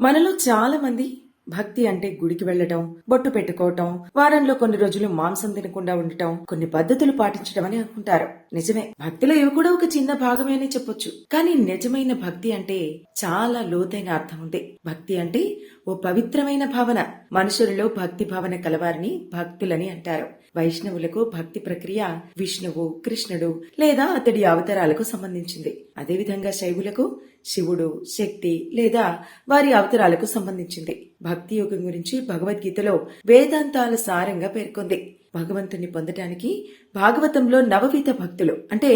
మనలో చాలా మంది భక్తి అంటే గుడికి వెళ్ళటం బొట్టు పెట్టుకోవటం వారంలో కొన్ని రోజులు మాంసం తినకుండా ఉండటం కొన్ని పద్ధతులు పాటించడం అని అనుకుంటారు. నిజమే భక్తిలో ఇవి కూడా ఒక చిన్న భాగమే అని చెప్పొచ్చు. కానీ నిజమైన భక్తి అంటే చాలా లోతైన అర్థం ఉంది. భక్తి అంటే ఓ పవిత్రమైన భావన. మనుషులలో భక్తి భావన కలవారిని భక్తులని అంటారు. వైష్ణవులకు భక్తి ప్రక్రియ విష్ణువు కృష్ణుడు లేదా అతడి అవతారాలకు సంబంధించింది. అదేవిధంగా శైవులకు శివుడు శక్తి లేదా వారి అవతారాలకు సంబంధించింది. భక్తి యోగం గురించి భగవద్గీతలో వేదాంతాల సారంగా పేర్కొంది. భగవంతుని పొందటానికి భాగవతంలో నవవిధ భక్తులు అంటే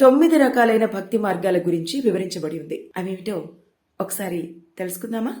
తొమ్మిది రకాలైన భక్తి మార్గాల గురించి వివరించబడి ఉంది. అవేమిటో ఒకసారి తెలుసుకుందామా?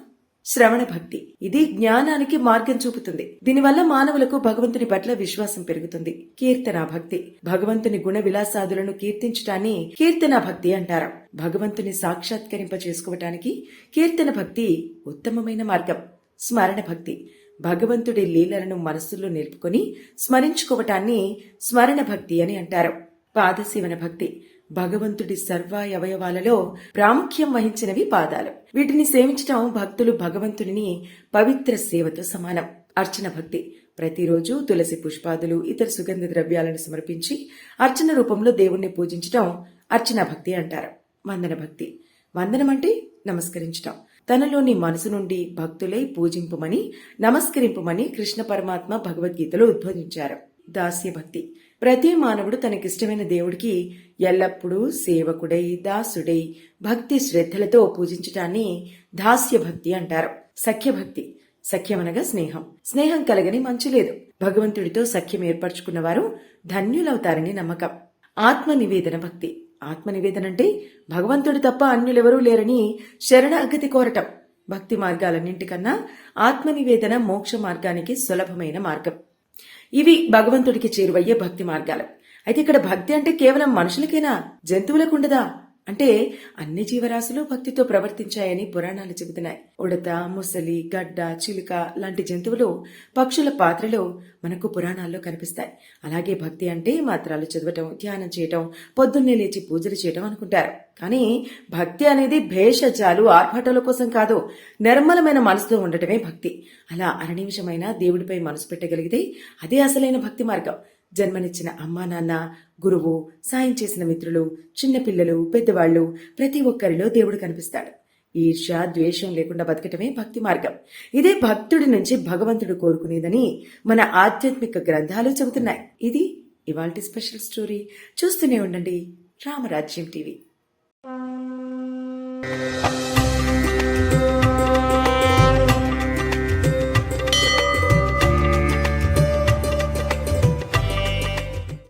శ్రవణ భక్తి. ఇది జ్ఞానానికి మార్గం చూపుతుంది. దీనివల్ల మానవులకు భగవంతుని పట్ల విశ్వాసం పెరుగుతుంది. కీర్తన భక్తి. భగవంతుని గుణ విలాసాదులను కీర్తించటాన్ని కీర్తన భక్తి అంటారు. భగవంతుని సాక్షాత్కరింప చేసుకోవటానికి కీర్తన భక్తి ఉత్తమమైన మార్గం. స్మరణ భక్తి. భగవంతుడి లీలలను మనస్సులో నిలుపుకొని స్మరించుకోవటాన్ని స్మరణ భక్తి అని అంటారు. పాదశివన భక్తి. భగవంతుడి సర్వాయవయవాలలో ప్రాముఖ్యం వహించినవి పాదాలు. వీటిని సేవించటం భక్తులు భగవంతుడిని పవిత్ర సేవతో సమానం. అర్చన భక్తి. ప్రతిరోజు తులసి పుష్పాదులు ఇతర సుగంధ ద్రవ్యాలను సమర్పించి అర్చన రూపంలో దేవుణ్ణి పూజించటం అర్చన భక్తి అంటారు. వందన భక్తి. వందనం అంటే నమస్కరించటం. తనలోని మనసు నుండి భక్తులై పూజింపుమని నమస్కరింపుమని కృష్ణ పరమాత్మ భగవద్గీతలో ఉద్బోధించారు దాస్య భక్తి ప్రతి మానవుడు తనకిష్టమైన దేవుడికి ఎల్లప్పుడూ సేవకుడై దాసుడై భక్తి శ్రద్ధలతో పూజించటాన్ని దాస్య భక్తి అంటారు. సఖ్యభక్తి. సఖ్యమనగా స్నేహం. స్నేహం కలగని మంచి లేదు. భగవంతుడితో సఖ్యం ఏర్పరచుకున్నవారు ధన్యులవుతారని నమ్మకం. ఆత్మ నివేదన భక్తి. ఆత్మ నివేదన అంటే భగవంతుడు తప్ప అన్యులెవరూ లేరని శరణాగతి కోరటం. భక్తి మార్గాలన్నింటికన్నా ఆత్మ నివేదన మోక్ష మార్గానికి సులభమైన మార్గం. ఇవి భగవంతుడికి చేరువయ్యే భక్తి మార్గాలు. అయితే ఇక్కడ భక్తి అంటే కేవలం మనుషులకేనా జంతువులకు ఉండదా? అంటే అన్ని జీవరాశులు భక్తితో ప్రవర్తించాయని పురాణాలు చెబుతున్నాయి. ఉడత ముసలి గడ్డ చిలుక లాంటి జంతువులు పక్షుల పాత్రలో మనకు పురాణాల్లో కనిపిస్తాయి. అలాగే భక్తి అంటే మాత్రాలు చదవటం ధ్యానం చేయటం పొద్దున్నే లేచి పూజలు చేయటం అనుకుంటారు. కానీ భక్తి అనేది భేషజాలు ఆర్భాటాల కోసం కాదు నిర్మలమైన మనసుతో ఉండటమే భక్తి. అలా అరనిమిషమైన దేవుడిపై మనసు పెట్టగలిగితే అదే అసలైన భక్తి మార్గం. జన్మనిచ్చిన అమ్మా నాన్న గురువు సాయం చేసిన మిత్రులు చిన్నపిల్లలు పెద్దవాళ్ళు ప్రతి ఒక్కరిలో దేవుడు కనిపిస్తాడు. ఈర్ష ద్వేషం లేకుండా బతకటమే భక్తి మార్గం. ఇదే భక్తుడి నుంచి భగవంతుడు కోరుకునేదని మన ఆధ్యాత్మిక గ్రంథాలు చెబుతున్నాయి. ఇది ఇవాల్టి స్పెషల్ స్టోరీ. చూస్తూనే ఉండండి. రామరాజ్యం టీవీ.